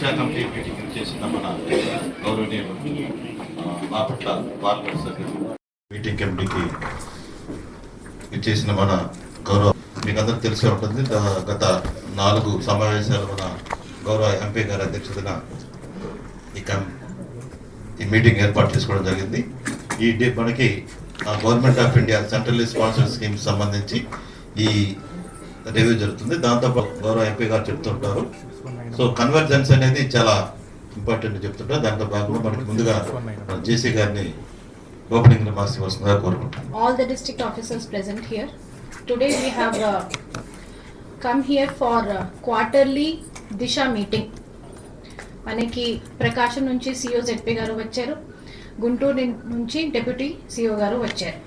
శాతం కమిటీ చేసిన మన గౌరవనీయులు బాపట్ల పార్లమెంట్ సభ్యులు. మీటింగ్ కమిటీకి ఇచ్చేసిన మన గౌరవ మీకు అందరికి తెలిసే ఉంటుంది. గత నాలుగు సమావేశాలు మన గౌరవ ఎంపీ గారి అధ్యక్షతన ఈ కం ఈ మీటింగ్ ఏర్పాటు చేసుకోవడం జరిగింది. ఈ మనకి government of India central sponsor scheme సంబంధించి ఈ రివ్యూ జరుగుతుంది. దాంతో పాటు గౌరవ ఎంపీ గారు చెప్తుంటారు. సో కన్వర్జెన్స్ అనేది చాలా ఇంపార్టెంట్ చెప్తుంటారు. దాంట్లో భాగంగా మనకి ముందుగా జేసీ గారిని ఓపెనింగ్ రిమార్క్స్ ఇవ్వాల్సిందిగా the district officers present here. Today we have uh, come here for uh, quarterly Disha meeting మనకి ప్రకాశం నుంచి సిఓ జెడ్పీ గారు వచ్చారు. గుంటూరు నుంచి డెప్యూటీ సిఓ గారు వచ్చారు.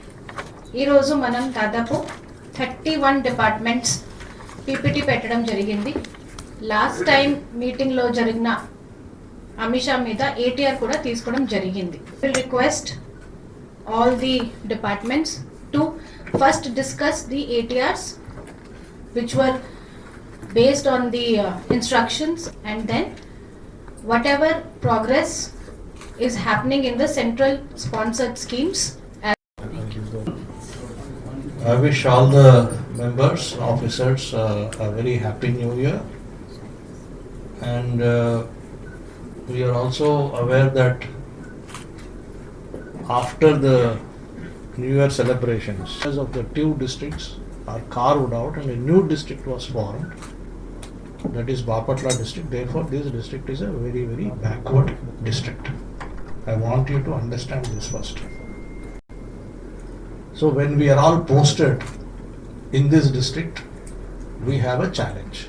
ఈరోజు మనం దాదాపు థర్టీ వన్ డిపార్ట్మెంట్స్ పీపీటీ పెట్టడం జరిగింది లాస్ట్ టైం మీటింగ్లో జరిగిన అమిషా మీద ఏటీఆర్ కూడా తీసుకోవడం జరిగింది will request all the departments to first discuss the ATRs which were based on the uh, instructions and then whatever progress is happening in the central sponsored schemes as I wish all the members, officers uh, a very happy new year. And uh, we are also aware that after the New Year celebrations, as of the two districts are carved out and a new district was formed. That is Bapatla district. Therefore, this district is a very, very backward district. I want you to understand this first. So when we are all posted in this district, we have a challenge.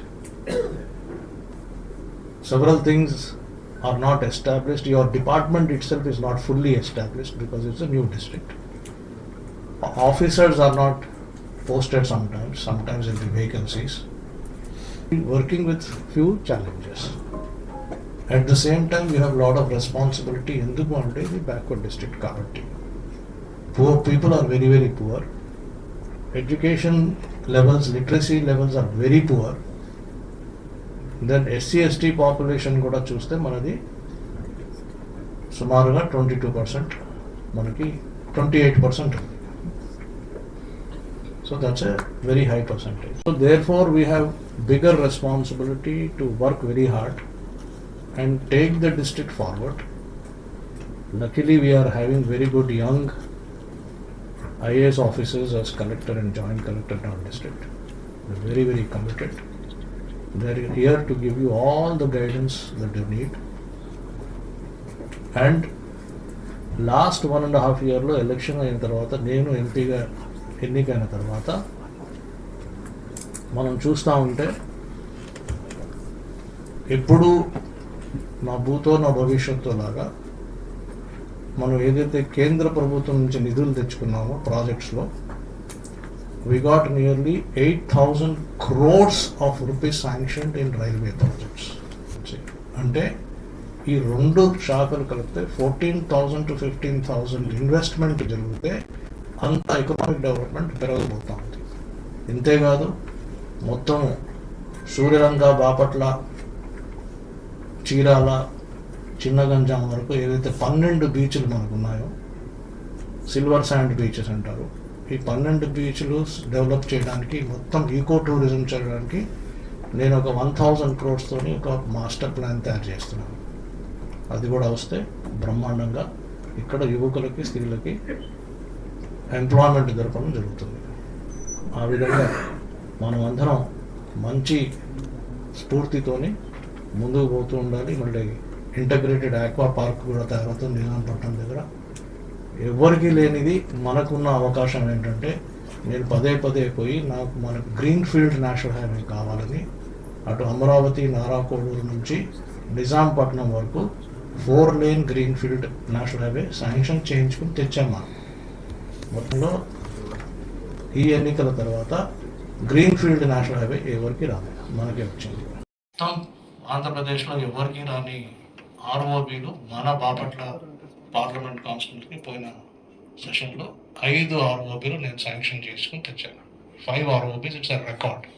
Several things are not established. Your department itself is not fully established because it's a new district. Officers are not posted sometimes, sometimes there are vacancies. Working with few challenges. At the same time, you have a lot of responsibility in the Bombay, backward district community. Poor people are very, very poor. Education levels literacy levels are very poor. Then SC ST population కూడా చూస్తే మనది సుమారుగా twenty two percent మనకి twenty eight percent ఉంది so that's a very high percentage so therefore we have bigger responsibility to work very hard and take the district forward luckily we are having very good young IAS officers as collector and joint collector in our district. They're very, very committed. They're here to give you all the guidance that you need. And last one and half ఇయర్లో election అయిన తర్వాత నేను ఎంపీగా ఎన్నికైన తర్వాత మనం చూస్తూ ఉంటే ఎప్పుడు నా భూతో నా భవిష్యత్తు లాగా మనం ఏదైతే కేంద్ర ప్రభుత్వం నుంచి నిధులు తెచ్చుకున్నామో ప్రాజెక్ట్స్లో we got nearly eight thousand crores of rupees sanction in railway projects అంటే ఈ రెండు శాఖలు కలిపితే fourteen thousand to fifteen thousand investment జరిగితే అంత ఎకనామిక్ డెవలప్మెంట్ పెరగబోతా ఉంది ఇంతేకాదు మొత్తం సూర్యరంగ బాపట్ల చీరాల చిన్న గంజాం వరకు ఏదైతే పన్నెండు బీచ్లు మనకు ఉన్నాయో సిల్వర్ శాండ్ బీచెస్ అంటారు ఈ పన్నెండు బీచ్లు డెవలప్ చేయడానికి మొత్తం ఈకో టూరిజం చేయడానికి నేను ఒక వన్ థౌజండ్ క్రోడ్స్తోని ఒక మాస్టర్ ప్లాన్ తయారు చేస్తున్నాను. అది కూడా వస్తే బ్రహ్మాండంగా ఇక్కడ యువకులకి స్త్రీలకి ఎంప్లాయ్మెంట్ దొరకడం జరుగుతుంది. ఆ విధంగా మనం అందరం మంచి స్ఫూర్తితోని ముందుకు పోతూ ఉండాలి. మళ్ళీ ఇంటగ్రేటెడ్ ఆక్వా పార్క్ కూడా తయారవుతుంది నిజాంపట్నం దగ్గర. ఎవరికి లేనిది మనకున్న అవకాశం ఏంటంటే నేను పదే పదే పోయి నాకు మనకు గ్రీన్ ఫీల్డ్ నేషనల్ హైవే కావాలని అటు అమరావతి నారాకోడూరు నుంచి నిజాంపట్నం వరకు four lane green field national highway sanction చేయించుకుని తెచ్చాం మనం. మొత్తంలో ఈ ఎన్నికల తర్వాత గ్రీన్ ఫీల్డ్ నేషనల్ హైవే ఎవరికి రాలేదు. మనకే వచ్చింది. మొత్తం ఆంధ్రప్రదేశ్లో ఎవరికి రాని ఆర్ఓబీలు మన బాపట్ల పార్లమెంట్ కౌన్సిల్కి పోయిన సెషన్లో ఐదు ఆర్ఓబీలు నేను శాంక్షన్ చేసుకుని తెచ్చాను. Five ROBs it's a record.